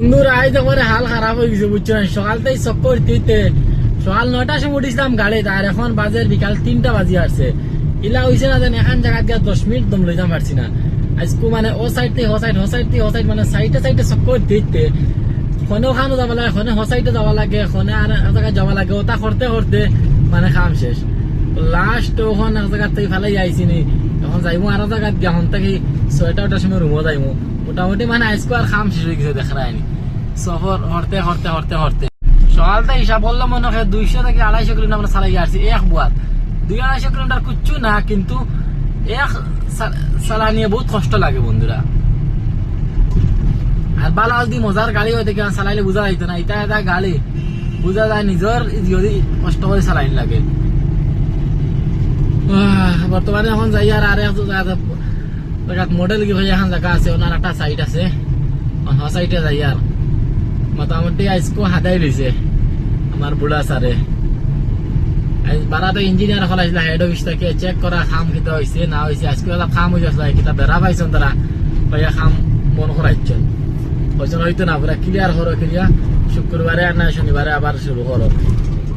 বন্ধুরা আজ একবারে হাল খারাপ হয়ে গেছে, বুঝছ? না সকাল থেকে চক্কর দিতে সকাল নয়টার সময় উঠিছিলাম গাড়িতে, আর এখন বাজে বিকাল তিনটা বাজি আসছে। ইলা হয়েছে না জানি, এখন জায়গা গিয়া দশ মিনিট দম লইতাম পারছি না। আজকু মানে ও সাইড থেকে ও সাইড ও সাইড থেকে ও সাইড মানে সাইডে সাইডে চক্কর দিতে খনে ওখানে যাব লাগে, খনে হসাইতে যাব লাগে, খনে আর এক জায়গায় যাব লাগে, ওটা করতে করতে মানে খাম শেষ। লাস্ট ওখান এক জায়গার থেকে ফেলাই আইছি নি, এখন যাইমু আর এক জায়গাত গিয়া হন থেকে ছয়টা ওটার সময় রুমও যাইমু। মোটামুটি মানে আজকে আর খাম শেষ হয়ে গেছে, দেখা রায়নি সফর হরতে হরতে হরতে হরতে। সকালতে হিসাব বললাম মনে হয় দুইশো থেকে আড়াইশো কিলোমিটার আমরা চালাই আসছি, এক বুয়াত। দুই আড়াইশো কিলোমিটার কুচ্ছু না, কিন্তু এক চা- চালানিয়ে বহুত কষ্ট লাগে বন্ধুরা। আর বালা যদি মজার গাড়ি হইতে কেন চালাইলে বুঝা যাইতো না এটা এটা গাড়ি। বুঝা যায় নিজের যদি কষ্ট করে চালাইন লাগে। বর্তমানে এখন যাই আর আর এক মডেল কি ভাই এখন জায়গা আছে, ওনার একটা সাইট আছে। হ সাইটে যাই আর মোটামুটি আজকো হাদাই লইছে আমার বুড়া সারে বারাতো ইঞ্জিনিয়ার হল আসলে হেড অফিস থেকে চেক করা খাম কিতা হয়েছে না হয়েছে আজকে অলপ খাম হয়ে যাচ্ছে কিতা বেড়া পাইছেন তারা ভাইয়া খাম, মন করাইছেন হয়েছেন হয়তো না পুরা ক্লিয়ার করো ক্লিয়ার শুক্রবারে আর না শনিবারে আবার শুরু করো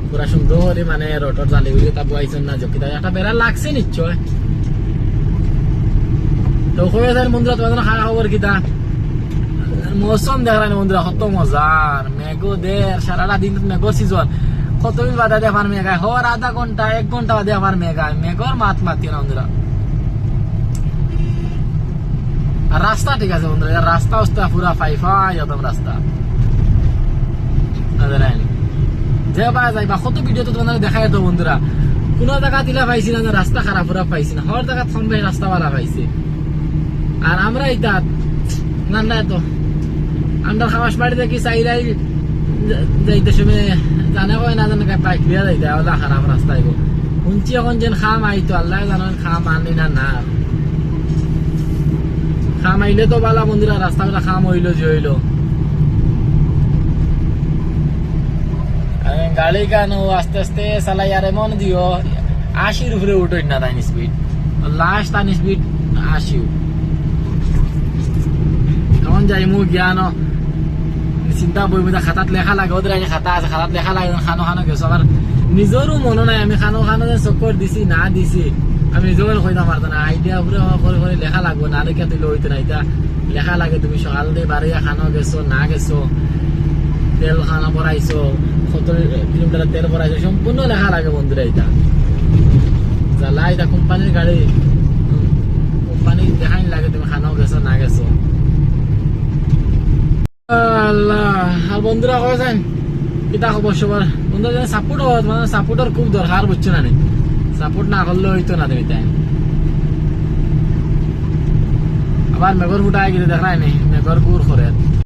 পুরা সুন্দর মানে রটর জালি উলি তা বুয়াইছেন না যে কিতা একটা বেড়া লাগছে নিশ্চয়। যায় মন্দিরা তোমাদের খাওয়া খবর কিতা মৌসুম দেখানি মন্দিরা কত মজার। মেঘো দের সারাটা দিন মেঘো সিজন কতদিন বাদে দেখার মেঘায় হওয়ার আধা ঘণ্টা, এক ঘণ্টা বাদে আমার মেঘায় মেঘর মাত মাতি না বন্ধুরা। আর রাস্তা ঠিক আছে বন্ধুরা রাস্তা উস্তা পুরা ফাই ফাই, একদম রাস্তা। নজর আইনি। যে বা কত ভিডিও তো তোমাদের দেখাই তো বন্ধুরা। কোন জায়গা দিলা পাইছি না, যে রাস্তা খারাপ, পুরা পাইছি না। হর জায়গা থমবে রাস্তা বালা পাইছে। আর আমরা এটা না না, তো। আমরা খাওয়াস বাড়িতে কি চাইলাই যাইতে সময় জানে কয় না জানে বাইক লিয়া যাইতে ওলা খারাপ রাস্তা আইব শুনছি এখন যেন খাম আইতো আল্লাহ জানেন খাম আনি না না। খাম আইলে তো বালা মন্দিরা, রাস্তাগুলা খাম হইল যে হইল। গাড়ি কেন, আস্তে আস্তে চালাই, আর এমন দিও। আশির উপরে উঠোই না তাই স্পিড লাস্ট তার স্পিড আশিও। যাই মু জ্ঞান চিন্তা বই মধ্যে খাতাত লেখা লাগে ওদের আগে খাতা আছে খাতাত লেখা লাগে খানো খানো গেছো আমার নিজেরও মনে নাই আমি খানো খানো চক্কর দিছি না দিছি আমি নিজেও কইতাম পারতো না আইডিয়া উপরে করে করে লেখা লাগবো না লেখা তুই হইতো না এটা লেখা লাগে তুমি সকাল দিয়ে বাড়িয়া খানো গেছো না গেছো তেল খানা ভরাইছো কত কিলোমিটার তেল ভরাইছো সম্পূর্ণ লেখা লাগে বন্ধুরা এটা জ্বালা এটা কোম্পানির গাড়ি কোম্পানি দেখাই লাগে তুমি খানাও গেছো না গেছো আল্লাহ আর বন্ধুরা কয়েছেন কিতা খবর সবার বন্ধুরা, যেন সাপোর্ট হওয়া মানে সাপোর্টের খুব দরকার বুঝছ না সাপোর্ট না করলে হইতো না তুমি তাই আবার মেঘর ফুটাই গেলে দেখাই নেই মেঘর গুড় করে